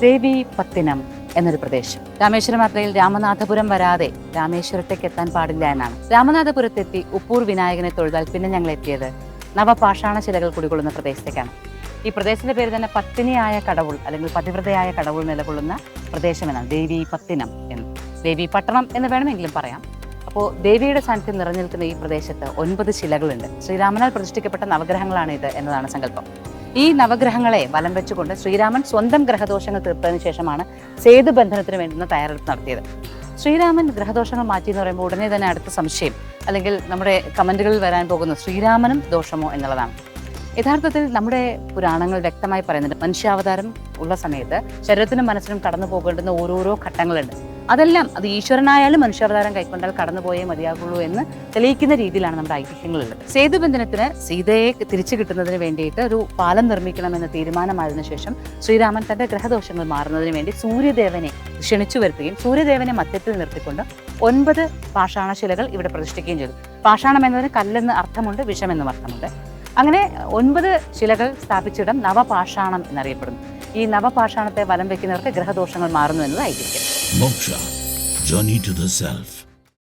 ദേവി പത്തിനം എന്നൊരു പ്രദേശം. രാമേശ്വരം യാത്രയിൽ രാമനാഥപുരം വരാതെ രാമേശ്വരത്തേക്ക് എത്താൻ പാടില്ല എന്നാണ്. രാമനാഥപുരത്തെത്തി ഉപ്പൂർ വിനായകനെ തൊഴുതാൽ പിന്നെ ഞങ്ങൾ എത്തിയത് നവപാഷാണ ശിലകൾ കുടികൊള്ളുന്ന പ്രദേശത്തേക്കാണ്. ഈ പ്രദേശത്തിന്റെ പേര് തന്നെ പത്തിനിയായ കടവുൾ അല്ലെങ്കിൽ പതിവ്രതയായ കടവുൾ നിലകൊള്ളുന്ന പ്രദേശം എന്നാണ് ദേവി പത്തിനം എന്ന്. ദേവി പട്ടണം എന്ന് വേണമെങ്കിലും പറയാം. അപ്പോൾ ദേവിയുടെ സാന്നിധ്യം നിറഞ്ഞു നിൽക്കുന്ന ഈ പ്രദേശത്ത് ഒൻപത് ശിലകളുണ്ട്. ശ്രീരാമനാൽ പ്രതിഷ്ഠിക്കപ്പെട്ട നവഗ്രഹങ്ങളാണ് ഇത് എന്നതാണ് സങ്കല്പം. ഈ നവഗ്രഹങ്ങളെ വലം വെച്ചുകൊണ്ട് ശ്രീരാമൻ സ്വന്തം ഗ്രഹദോഷങ്ങൾ തീർത്തതിനു ശേഷമാണ് സേതുബന്ധനത്തിന് വേണ്ടുന്ന തയ്യാറെടുപ്പ് നടത്തിയത്. ശ്രീരാമൻ ഗ്രഹദോഷങ്ങൾ മാറ്റി എന്ന് പറയുമ്പോൾ ഉടനെ തന്നെ അടുത്ത സംശയം അല്ലെങ്കിൽ നമ്മുടെ കമന്റുകളിൽ വരാൻ പോകുന്ന ശ്രീരാമനും ദോഷമോ എന്നുള്ളതാണ്. യഥാർത്ഥത്തിൽ നമ്മുടെ പുരാണങ്ങൾ വ്യക്തമായി പറയുന്നുണ്ട് മനുഷ്യാവതാരം ഉള്ള സമയത്ത് ശരീരത്തിനും മനസ്സിനും കടന്നു പോകേണ്ടുന്ന ഓരോരോ ഘട്ടങ്ങളുണ്ട്. അതെല്ലാം അത് ഈശ്വരനായാലും മനുഷ്യാവതാരം കൈക്കൊണ്ടാൽ കടന്നുപോയേ മതിയാകുള്ളൂ എന്ന് തെളിയിക്കുന്ന രീതിയിലാണ് നമ്മുടെ ഐതിഹ്യങ്ങളുള്ളത്. സേതുബന്ധനത്തിന് സീതയെ തിരിച്ചു കിട്ടുന്നതിന് വേണ്ടിയിട്ട് ഒരു പാലം നിർമ്മിക്കണമെന്ന തീരുമാനമായതിനു ശേഷം ശ്രീരാമൻ തന്റെ ഗ്രഹദോഷങ്ങൾ മാറുന്നതിന് വേണ്ടി സൂര്യദേവനെ ക്ഷണിച്ചു വരുത്തുകയും സൂര്യദേവനെ മധ്യത്തിൽ നിർത്തിക്കൊണ്ട് ഒൻപത് പാഷാണശിലകൾ ഇവിടെ പ്രതിഷ്ഠിക്കുകയും ചെയ്തു. പാഷാണം എന്നതിന് കല്ലെന്ന് അർത്ഥമുണ്ട് വിഷമെന്നും അർത്ഥമുണ്ട്. അങ്ങനെ ഒൻപത് ശിലകൾ സ്ഥാപിച്ചിടം നവപാഷാണം എന്നറിയപ്പെടുന്നു. ഈ നവപാഷാണത്തെ വലം വെക്കുന്നവർക്ക് ഗ്രഹദോഷങ്ങൾ മാറുന്നു എന്നത് ഐതിഹ്യം Moksha, Journey to the Self.